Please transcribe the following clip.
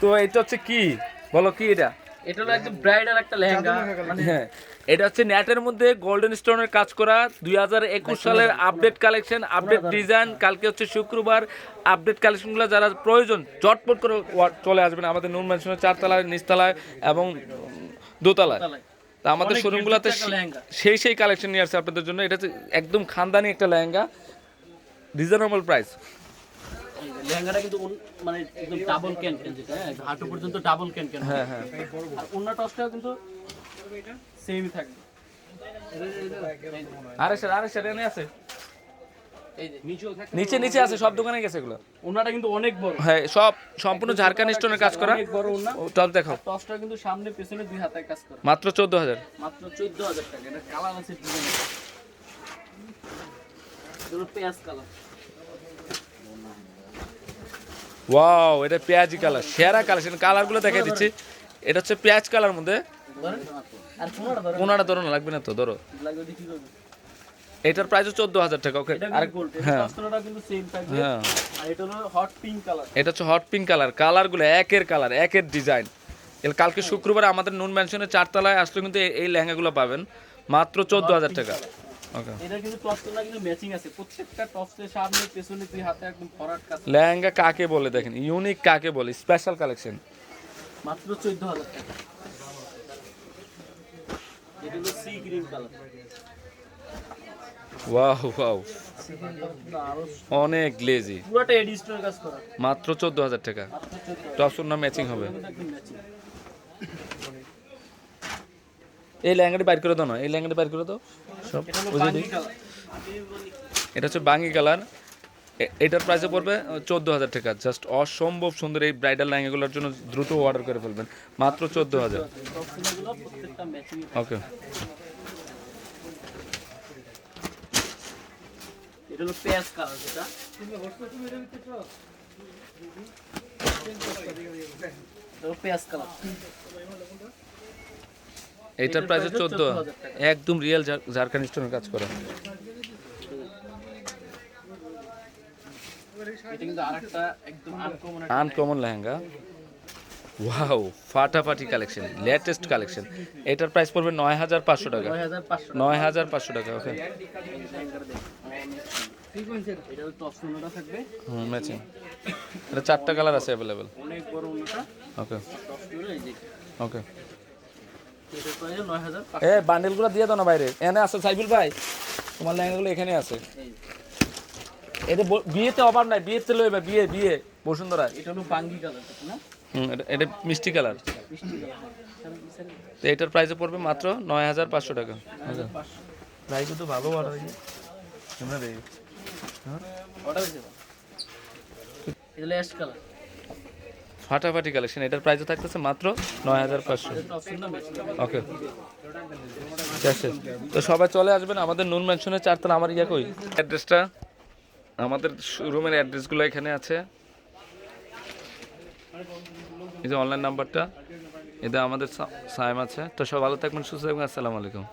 তো এটা হচ্ছে কি? বলো কি এটা? এটা হলো একদম ব্রাইডাল একটা লেহেঙ্গা। মানে হ্যাঁ। এটা হচ্ছে নেটের মধ্যে গোল্ডেন স্টোনের কাজ করা। দুই হাজার একুশ সালের আপডেট কালেকশন আপডেট ডিজাইন কালকে হচ্ছে শুক্রবার আপডেট কালেকশনগুলো যারা প্রয়োজন চটপট করে চলে আসবেন। আমাদের নুন ম্যানশনের চারতলায় নিচতলায় এবং দোতলায়। দোতলায়। তা আমাদের শোরুমগুলোতে। সেই সেই কালেকশন নিয়ে আসছে আপনাদের জন্য। এটা হচ্ছে একদম খানদানি একটা লেহেঙ্গা। রিজনেবল প্রাইস লেহেঙ্গাটা কিন্তু মানে একদম ডাবল ক্যান ক্যান যেটা হ্যাঁ হাঁটু পর্যন্ত ডাবল ক্যান ক্যান হ্যাঁ হ্যাঁ। আর অন্য টপসটাও কিন্তু সেমই থাকবে। আরে স্যার আরে স্যার এনে আছে। নিচে নিচে আছে সব দোকানে গেছে এগুলো। ওনাটা কিন্তু অনেক বড়। হ্যাঁ সব সম্পূর্ণ ঝাড়খান্ড স্টোনের কাজ করা। অনেক বড় ওনা টপ দেখাও। টপসটা কিন্তু সামনে পেছনে দুই হাতে কাজ করে। মাত্র চোদ্দ হাজার। মাত্র চোদ্দ হাজার টাকা। এটা কালার আছে ডিজাইন পেঁয়াজ কালার ওয়াও এটা পেঁয়াজি কালার সেরা কালার কালারগুলো দেখাই দিচ্ছি। এটা হচ্ছে পেঁয়াজ কালার মধ্যে। কোনটা ধরো। না লাগবে না তো ধরো। দেখি এটার প্রাইস চোদ্দ হাজার টাকা ওকে হ্যাঁ। হ্যাঁ। এটা হট পিঙ্ক কালার হচ্ছে হট পিঙ্ক কালার কালারগুলো একের কালার একের ডিজাইন কালকে শুক্রবার আমাদের নুন ম্যানশনের চারতলায় আসলে কিন্তু এই- লেহেঙ্গাগুলো পাবেন মাত্র চোদ্দ হাজার টাকা। এটা কিন্তু টপসটা কিন্তু ম্যাচিং আছে। প্রত্যেকটা টপসের সামনে পেছনে দুই হাতে একদম ভরাট কাজ। লেহেঙ্গা কাকে বলে দেখেন? ইউনিক কাকে বলে? স্পেশাল কালেকশন মাত্র চোদ্দ হাজার টাকা। এটা হলো sea green colour wow wow sea green colour আরও অনেক গ্লেজি পুরোটা এডিস্টোর কাজ করা। মাত্র চোদ্দ হাজার টাকা টপসুর নাম ম্যাচিং হবে কিন্তু একদম ম্যাচিং এই ল্যাঙ্গাটি বাইর করে দাও না, এই ল্যাঙ্গাটি বাইর করে দাও। সব এটা হচ্ছে বাঙ্গি কালার। এটার প্রাইসে পড়বে চোদ্দ হাজার টাকা। জাস্ট অসম্ভব সুন্দর এই ব্রাইডাল ল্যাঙ্গাগুলোর জন্য দ্রুত অর্ডার করে ফেলবেন। মাত্র চোদ্দ হাজার ওকে পেঁয়াজ কালার যেটা এটা হলো পেঁয়াজ কালার এটার প্রাইসে চোদ্দ একদম রিয়েল ঝাড়খান্ড স্টোনের কাজ করা। আনকমন লেহেঙ্গা। ওয়াও ফাটাফাটি কালেকশন লেটেস্ট কালেকশন এটার প্রাইস পড়বে নয় হাজার পাঁচশো টাকা। নয় হাজার পাঁচশো টাকা। ওকে হুম ম্যাচিং এটা চারটা কালার আছে অ্যাভেলেবেল অনেক বড় ওকে ওকে এটার প্রাইস নয় হাজার এ বান্ডেলগুলো দিয়ে দাও না বাইরে। এনে আছে সাইবুল ভাই। তোমার লেহেঙ্গাগুলো এখানে আছে। এটা বিয়েতে অভাব নাই বিয়েতে লইবে বিয়ে বিয়ে। বসুন্ধরা। এটা হলো বাঙ্গি কালার না? এটা- মিষ্টি কালার তো এটার প্রাইসে পড়বে মাত্র নয় হাজার পাঁচশো টাকা। প্রাইস তো ভালো অর্ডার তোমরা দেখি অর্ডার হয়েছে এটা অ্যাশ কালার ফাটাফাটি কালেকশন এটার প্রাইসে থাকতেছে মাত্র নয় হাজার পাঁচশো। ওকে। তো সবাই চলে আসবেন, আমাদের নুন ম্যানশনের চারতলা, আমার ইয়া কই? অ্যাড্রেসটা আমাদের রুমের অ্যাড্রেসগুলো এখানে আছে। এই যে অনলাইন নাম্বারটা এটা আমাদের সাইম আছে। তো সব ভালো থাকবেন, সুস্থ থাকবেন, আসসালামু আলাইকুম।